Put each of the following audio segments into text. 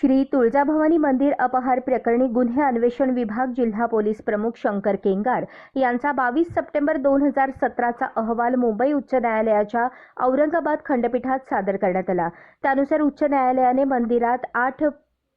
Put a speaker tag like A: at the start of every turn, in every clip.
A: श्री तुळजाभवानी मंदिर अपहार प्रकरणी गुन्हे अन्वेषण विभाग जिल्हा पोलीस प्रमुख शंकर केंगार यांचा बावीस सप्टेंबर दोन हजार सतराचा अहवाल मुंबई उच्च न्यायालयाच्या औरंगाबाद खंडपीठात सादर करण्यात आला. त्यानुसार उच्च न्यायालयाने मंदिरात आठ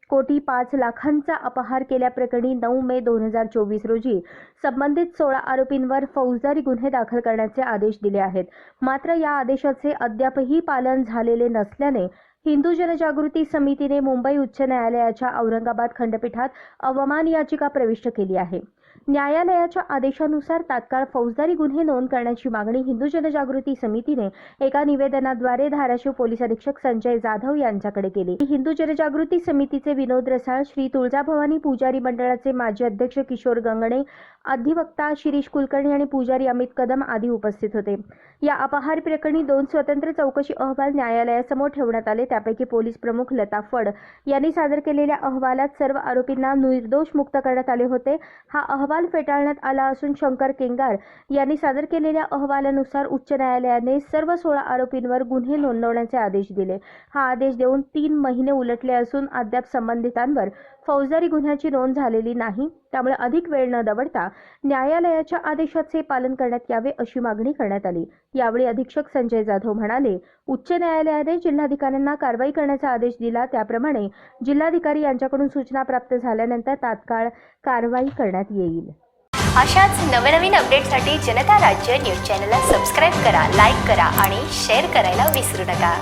A: कोटी पाच लाखांचा अपहार केल्याप्रकरणी नऊ मे दोन हजार चोवीस रोजी संबंधित सोळा आरोपींवर फौजदारी गुन्हे दाखल करण्याचे आदेश दिले आहेत. मात्र या आदेशाचे अद्यापही पालन झालेले नसल्याने हिंदू जनजागृती समितीने मुंबई उच्च न्यायालयाच्या औरंगाबाद खंडपीठात अवमान याचिका प्रविष्ट केली आहे. न्यायालयाच्या आदेशानुसार तात्काळ फौजदारी गुन्हे नोंद करण्याची मागणी हिंदू जनजागृती समितीने एका निवेदनाद्वारे धाराशिव पोलीस अधीक्षक संजय जाधव यांच्याकडे केली. हिंदू जनजागृती समितीचे विनोद रसाळ श्री तुळजाभवानी पुजारी मंडळाचे माजी अध्यक्ष किशोर गंगणे अधिवक्ता शिरीष कुलकर्णी आणि पुजारी अमित कदम आदी उपस्थित होते. या अपहार प्रकरणी दोन स्वतंत्र चौकशी अहवाल न्यायालयासमोर ठेवण्यात आले. त्यापैकी पोलीस प्रमुख लता फड यांनी सादर केलेल्या अहवालात सर्व आरोपींना निर्दोष मुक्त करण्यात आले होते. हा अहवाल अहवाल फेटाळण्यात आला असून शंकर केंगार यांनी सादर केलेल्या अहवालानुसार उच्च न्यायालयाने सर्व सोळा आरोपींवर गुन्हे नोंदवण्याचे आदेश दिले. हा आदेश देऊन तीन महिने उलटले असून अद्याप संबंधितांवर फौजदारी गुन्ह्याची नोंद झालेली नाही. त्यामुळे अधिक वेळ न दवडता न्यायालयाच्या आदेशाचे पालन करण्यात यावे अशी मागणी करण्यात आली. यावेळी अधीक्षक संजय जाधव म्हणाले उच्च न्यायालयाने जिल्हाधिकाऱ्यांना कारवाई करण्याचा आदेश दिला. त्याप्रमाणे जिल्हाधिकारी यांच्याकडून सूचना प्राप्त झाल्यानंतर तात्काळ कारवाई करण्यात येईल.
B: अशाच नवनवीन अपडेटसाठी जनता राज्य न्यूज चॅनलला सबस्क्राईब करा लाईक करा आणि शेअर करायला विसरू नका.